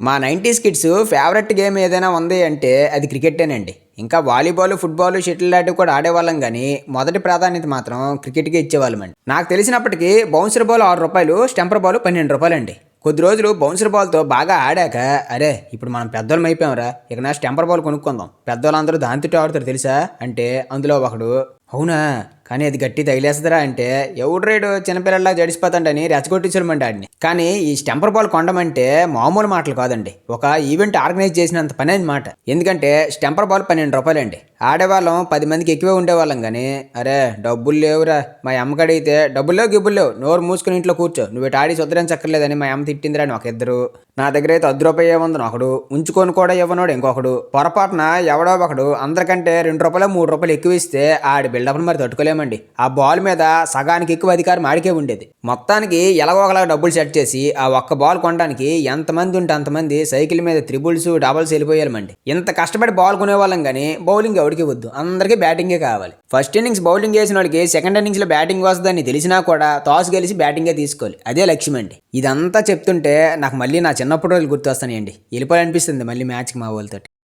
మా nineties kids favourite game ఏదైనా ఉంది అంటే అది క్రికెటేనండి ఇంకా వాలీబాల్ ఫుట్బాల్ షటిల్ లాంటివి కూడా ఆడేవాళ్ళం కానీ మొదటి ప్రాధాన్యత మాత్రం క్రికెట్కే ఇచ్చేవాళ్ళమండి. నాకు తెలిసినప్పటికీ బౌన్సర్ బాల్ ఆరు రూపాయలు స్టెంపర్ బాల్ పన్నెండు రూపాయలు అండి కొద్ది రోజులు బౌన్సర్ బాల్తో బాగా ఆడాక అరే ఇప్పుడు మనం పెద్దోళ్ళం అయిపోయాంరా ఇక నా స్టెంపర్ బాల్ కొనుక్కుందాం. పెద్దోళ్ళందరూ దాంతో ఆడుతారు తెలుసా? అంటే అందులో ఒకడు అవునా? కానీ అది గట్టి తగిలేస్తుందిరా అంటే ఎవడ్రేడు చిన్నపిల్లల్లా జడిసిపోతాడని రెచ్చగొట్టించడమండి ఆడిని. కానీ ఈ స్టెంపర్ బాల్ కొండమంటే మామూలు మాటలు కాదండి. ఒక ఈవెంట్ ఆర్గనైజ్ చేసినంత పని అనమాట ఎందుకంటే స్టెంపర్ బాల్ పన్నెండు రూపాయలండి. ఆడేవాళ్ళం పది మందికి ఎక్కువే ఉండేవాళ్ళం కానీ అరే డబ్బులు లేవురా. మా అమ్మకి అడిగితే డబ్బులు లేవు గిబ్బులు లేవు. నోరు మూసుకుని ఇంట్లో కూర్చో. నువ్వు ఇటు ఆడి సుద్దరం చక్కర్లేదని మా అమ్మ తిట్టిందిరా ఒక ఇద్దరు. నా దగ్గర అయితే అర్ధ రూపాయి ఏముంది? ఒకడు ఉంచుకొని కూడా ఇవ్వనోడు ఇంకొకడు. పొరపాటున ఎవడో ఒకడు అందరికంటే రెండు రూపాయలు మూడు రూపాయలు ఎక్కువ ఇస్తే ఆడి బిల్డప్ను మరి తట్టుకోలేమండి. ఆ బాల్ మీద సగానికి ఎక్కువ అధికారం ఆడికే ఉండేది. మొత్తానికి ఎలాగోగలా డబ్బులు సెట్ చేసి ఆ ఒక్క బాల్ కొనడానికి ఎంతమంది ఉంటే అంతమంది సైకిల్ మీద త్రిబుల్స్ డబల్స్ వెళ్ళిపోయామండి ఇంత కష్టపడి బాల్ కొనేవాళ్ళం కానీ బౌలింగ్ ఎవరికి వద్దు అందరికీ బ్యాటింగే కావాలి. ఫస్ట్ ఇన్నింగ్స్ బౌలింగ్ వేసిన వాళ్ళకి సెకండ్ ఇన్నింగ్స్లో బ్యాటింగ్ వస్తుందని తెలిసినా కూడా టాస్ గెలిచి బ్యాటింగే తీసుకోవాలి. అదే లక్ష్యం అండి ఇదంతా చెప్తుంటే నాకు మళ్ళీ నా చిన్నప్పుడు రోజులు గుర్తొస్తానండి వెళ్ళిపోవాలనిపిస్తుంది మళ్ళీ మ్యాచ్కి మా వాళ్ళతో